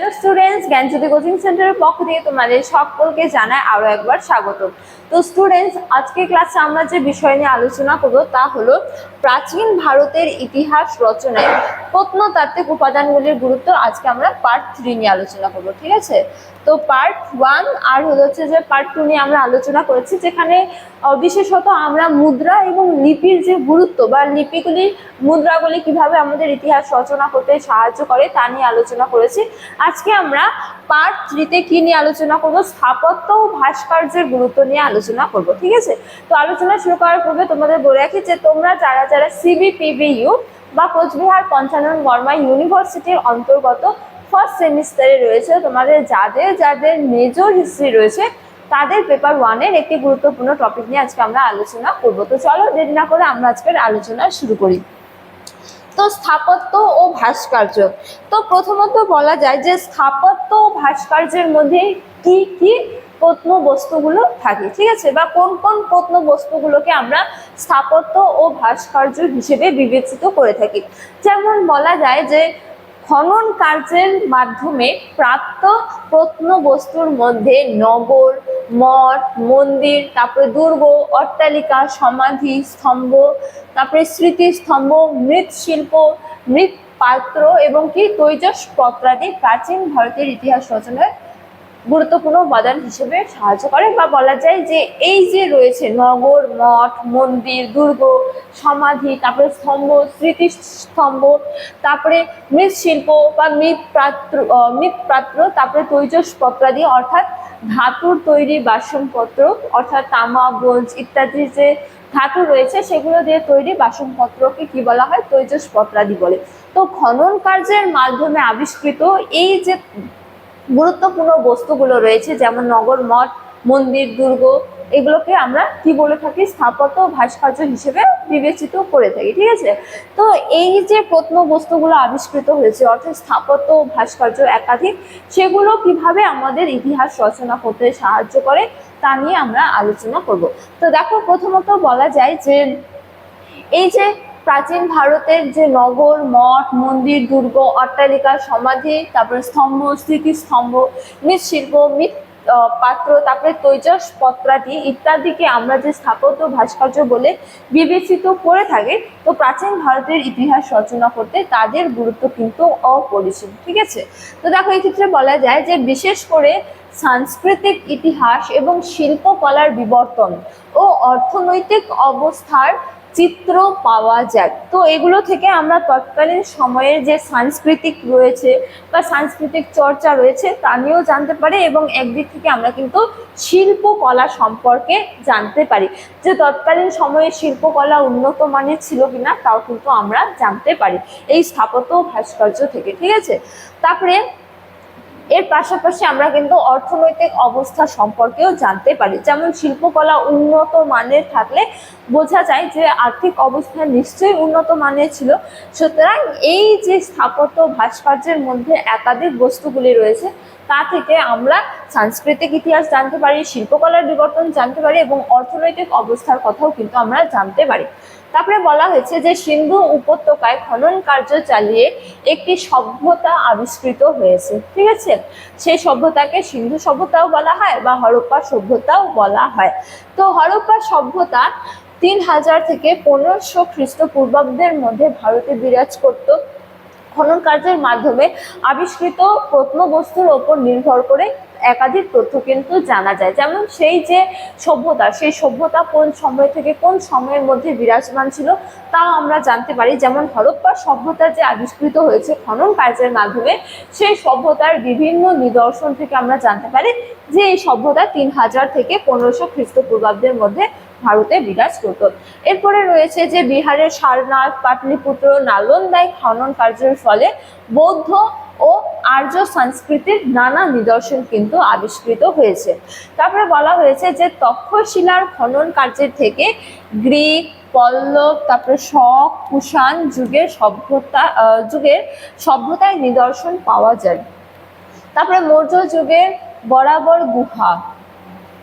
Hello students জ্ঞানজ্যোতি coaching সেন্টারের পক্ষ থেকে তোমাদের সকলকে জানাই আরও একবার স্বাগত তো স্টুডেন্টস আজকে ক্লাসে আমরা যে বিষয় নিয়ে আলোচনা করব তা হলো প্রাচীন ভারতের ইতিহাস রচনায় প্রত্নতাত্ত্বিক উপাদানগুলির গুরুত্ব আজকে আমরা পার্ট থ্রি নিয়ে আলোচনা করব, ঠিক আছে? তো পার্ট ওয়ান আর হলো হচ্ছে যে পার্ট টু নিয়ে আমরা আলোচনা করেছি, যেখানে বিশেষত আমরা মুদ্রা এবং লিপির যে গুরুত্ব বা লিপিগুলি মুদ্রাগুলি কীভাবে আমাদের ইতিহাস রচনা করতে সাহায্য করে তা নিয়ে আলোচনা করেছি। আজকে আমরা পার্ট থ্রিতে কি নিয়ে আলোচনা করব? স্থাপত্য ও ভাস্কর্যের গুরুত্ব নিয়ে আলোচনা করব, ঠিক আছে? তো আলোচনা শুরু করার পূর্বে তোমাদের বলে রাখি যে তোমরা যারা যারা সিবিপিবিইউ বা কোচবিহার পঞ্চানন বর্মা ইউনিভার্সিটির অন্তর্গত ফার্স্ট সেমিস্টারে রয়েছে, তোমাদের যাদের যাদের মেজর হিস্ট্রি রয়েছে, তাদের পেপার ওয়ানের একটি গুরুত্বপূর্ণ টপিক নিয়ে আজকে আমরা আলোচনা করব। তো চলো দেরি না করে আমরা আজকের আলোচনা শুরু করি। স্থাপত্য ও ভাস্কর্য। তো প্রথমত বলা যায় যে স্থাপত্য ও ভাস্কর্যের মধ্যে কি কি প্রত্ন বস্তুগুলো থাকে, ঠিক আছে? বা কোন কোন প্রত্ন বস্তুগুলোকে আমরা স্থাপত্য ও ভাস্কর্য হিসেবে বিবেচিত করে থাকি। যেমন বলা যায় যে খনন কার্যের মাধ্যমে প্রাপ্ত প্রত্নবস্তুর মধ্যে নগর, মঠ, মন্দির, তারপরে দুর্গ, অট্টালিকা, সমাধি, স্তম্ভ, তারপরে স্মৃতিস্তম্ভ মৃৎশিল্প মৃৎ পাত্র এবং কি তৈজস পত্রাদি প্রাচীন ভারতের ইতিহাস রচনায় গুরুত্বপূর্ণ উপাদান হিসেবে সাহায্য করে বা বলা যায় যে এই যে রয়েছে নগর, মঠ, মন্দির, দুর্গ, সমাধি, তারপরে স্তম্ভ, স্মৃতিস্তম্ভ, তারপরে মৃৎশিল্প বা মৃৎপাত্র মৃৎপাত্র, তারপরে তৈজস পত্রাদি অর্থাৎ ধাতুর তৈরি বাসনপত্র, অর্থাৎ তামা, ব্রোঞ্জ ইত্যাদি যে ধাতু রয়েছে, সেগুলো দিয়ে তৈরি বাসনপত্রকে কি বলা হয়? তৈজস পত্রাদি বলে। তো খনন কার্যের মাধ্যমে আবিষ্কৃত এই যে গুরুত্বপূর্ণ বস্তুগুলো রয়েছে, যেমন নগর মঠ, মন্দির, দুর্গ, এগুলোকে আমরা কি বলে থাকি? স্থাপত্য ভাস্কর্য হিসেবে বিবেচিত করে থাকি, ঠিক আছে? তো এই যে প্রত্ন বস্তুগুলো আবিষ্কৃত হয়েছে, অর্থাৎ স্থাপত্য ভাস্কর্য একাধিক, সেগুলো কীভাবে আমাদের ইতিহাস রচনা করতে সাহায্য করে তা নিয়ে আমরা আলোচনা করব। তো দেখো, প্রথমত বলা যায় যে এই যে প্রাচীন ভারতের যে নগর, মঠ, মন্দির, দুর্গ, অট্টালিকা, সমাধি, তারপরে স্তম্ভ, স্মৃতিস্তম্ভ, মৃৎশিল্প, মৃৎ পাত্র, তারপরে তৈজস পত্রাদি ইত্যাদিকে আমরা যে স্থাপত্য ভাস্কর্য বলে বিবেচিত করে থাকি, তো প্রাচীন ভারতের ইতিহাস রচনা করতে তাদের গুরুত্ব কিন্তু অপরিসীম, ঠিক আছে? তো দেখো এই ক্ষেত্রে বলা যায় যে বিশেষ করে সাংস্কৃতিক ইতিহাস এবং শিল্পকলার বিবর্তন ও অর্থনৈতিক অবস্থার চিত্র পাওয়া যায়। তো এগুলো থেকে আমরা তৎকালীন সময়ের যে সাংস্কৃতিক রয়েছে বা সাংস্কৃতিক চর্চা রয়েছে তা নিয়েও জানতে পারি এবং একদিক থেকে আমরা কিন্তু শিল্পকলা সম্পর্কে জানতে পারি। যে তৎকালীন সময়ে শিল্পকলা উন্নত মানের ছিল কিনা তাও কিন্তু আমরা জানতে পারি। এই স্থাপত্য ভাস্কর্য থেকে, ঠিক আছে? তারপরে এর পাশাপাশি আমরা কিন্তু অর্থনৈতিক অবস্থা সম্পর্কেও জানতে পারি। যেমন শিল্পকলা উন্নত মানের থাকলে বোঝা যায় যে আর্থিক অবস্থা নিশ্চয়ই উন্নত মানের ছিল। সুতরাং এই যে স্থাপত্য ভাস্কর্যের মধ্যে একাধিক বস্তুগুলি রয়েছে, তা থেকে আমরা সাংস্কৃতিক ইতিহাস জানতে পারি, শিল্পকলার বিবর্তন জানতে পারি এবং অর্থনৈতিক অবস্থার কথাও কিন্তু আমরা জানতে পারি। তারপরে বলা হয়েছে যে সিন্ধু উপত্যকায় খনন কার্য চালিয়ে একটি সভ্যতা আবিষ্কৃত হয়েছে, ঠিক আছে? সেই সভ্যতাকে সিন্ধু সভ্যতাও বলা হয় বা হরপ্পা সভ্যতাও বলা হয়। তো হরপ্পা সভ্যতা তিন হাজার থেকে পনেরোশো খ্রিস্টপূর্বাব্দের মধ্যে ভারতে বিরাজ করত। খনন কার্যের মাধ্যমে আবিষ্কৃত প্রত্নবস্তুর ওপর নির্ভর করে একাধিক তথ্য কিন্তু জানা যায়। যেমন সেই যে সভ্যতা, সেই সভ্যতা কোন সময় থেকে কোন সময়ের মধ্যে বিরাজমান ছিল, তাও আমরা জানতে পারি। যেমন হরপ্পা সভ্যতা যে আবিষ্কৃত হয়েছে খনন কার্যের মাধ্যমে, সেই সভ্যতার বিভিন্ন নিদর্শন থেকে আমরা জানতে পারি যে এই সভ্যতা তিন হাজার থেকে পনেরোশো খ্রিস্টপূর্বাব্দের মধ্যে ভারতে বিরাজ করত। এরপরে রয়েছে যে বিহারের সারনাথ, পাটলিপুত্র নালন্দায় খনন কার্যের ফলে বৌদ্ধ ও আর্য সংস্কৃতির নানা নিদর্শন কিন্তু আবিষ্কৃত হয়েছে। তারপরে বলা হয়েছে যে তক্ষশিলার খনন কার্যের থেকে গ্রিক, পল্লব, তারপরে শক, কুষাণ যুগের সভ্যতা যুগের সভ্যতায় নিদর্শন পাওয়া যায়। তারপরে মৌর্য যুগের বরাবর গুহা,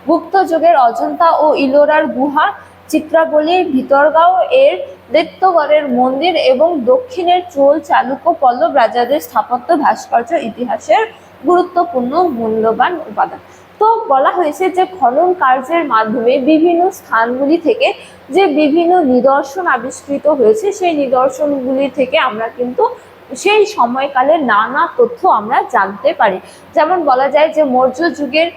গুপ্ত যুগের অজন্তা ও ইলোরার গুহা চিত্রাবলীর ভিতরগাঁও এর দৈত্যগড়ের মন্দির এবং দক্ষিণের চোল চালুক্য পল্লব রাজাদের স্থাপত্য ভাস্কর্য ইতিহাসের গুরুত্বপূর্ণ মূল্যবান উপাদান। তো বলা হয়েছে যে খনন কার্যের মাধ্যমে বিভিন্ন স্থানগুলি থেকে যে বিভিন্ন নিদর্শন আবিষ্কৃত হয়েছে, সেই নিদর্শনগুলি থেকে আমরা কিন্তু সেই সময়কালে নানা তথ্য আমরা জানতে পারি। যেমন বলা যায় যে মৌর্য যুগের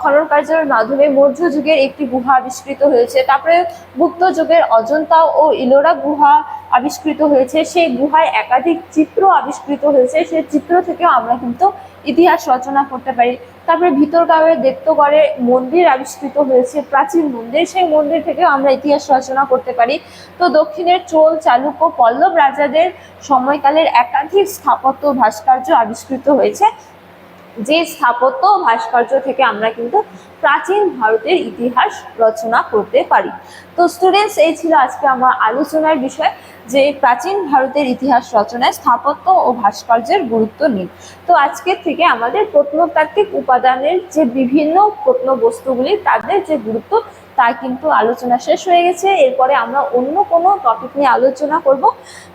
খনন কার্যের মাধ্যমে মৌর্য যুগের একটি গুহা আবিষ্কৃত হয়েছে। তারপরে গুপ্ত যুগের অজন্তা ও ইলোরা গুহা আবিষ্কৃত হয়েছে। সেই গুহায় একাধিক চিত্র আবিষ্কৃত হয়েছে। সেই চিত্র থেকেও আমরা কিন্তু ইতিহাস রচনা করতে পারি। তারপরে ভিতরগাঁওয়ের দেত্তগড়ে মন্দির আবিষ্কৃত হয়েছে, প্রাচীন মন্দির। সেই মন্দির থেকেও আমরা ইতিহাস রচনা করতে পারি। তো দক্ষিণের চোল, চালুক্য, পল্লব রাজাদের সময়কালের একাধিক স্থাপত্য ভাস্কর্য আবিষ্কৃত হয়েছে। যে স্থাপত্য ভাস্কর্য থেকে আমরা কিন্তু প্রাচীন ভারতের ইতিহাস রচনা করতে পারি। তো স্টুডেন্টস এই ছিল আজকে আমার আলোচনার বিষয় যে প্রাচীন ভারতের ইতিহাস রচনায় স্থাপত্য ও ভাস্কর্যের গুরুত্ব নেই। তো আজকের থেকে আমাদের প্রত্নতাত্ত্বিক উপাদানের যে বিভিন্ন প্রত্নবস্তুগুলি, তাদের যে গুরুত্ব তা কিন্তু আলোচনা শেষ হয়ে গেছে। এরপরে আমরা অন্য কোনো টপিক নিয়ে আলোচনা করব।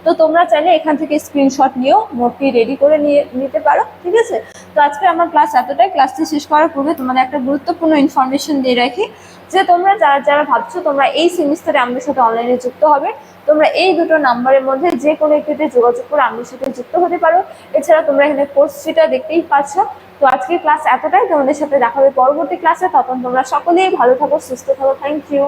তো তোমরা চাইলে এখান থেকে স্ক্রিনশট নিয়েও নোটটি রেডি করে নিয়ে নিতে পারো, ঠিক আছে? তো আজকে আমার ক্লাস এতটাই। ক্লাসটি শেষ করার পূর্বে তোমাদের একটা গুরুত্বপূর্ণ ইনফরমেশন দিয়ে রাখি যে তোমরা যারা যারা ভাবছ তোমরা এই সেমিস্টারে আমাদের সাথে অনলাইনে যুক্ত হবে, তোমরা এই দুটো নাম্বারের মধ্যে যে কোনো একটিতে যোগাযোগ করে আমাদের সাথে যুক্ত হতে পারো। এছাড়া তোমরা এখানে কোর্সটিটা দেখতেই পাচ্ছ। তো আজকে ক্লাস এতটাই। তোমাদের সাথে দেখাবে পরবর্তী ক্লাসে তখন তোমরা সকলেই ভালো থাকো, সুস্থ থাকো। Thank you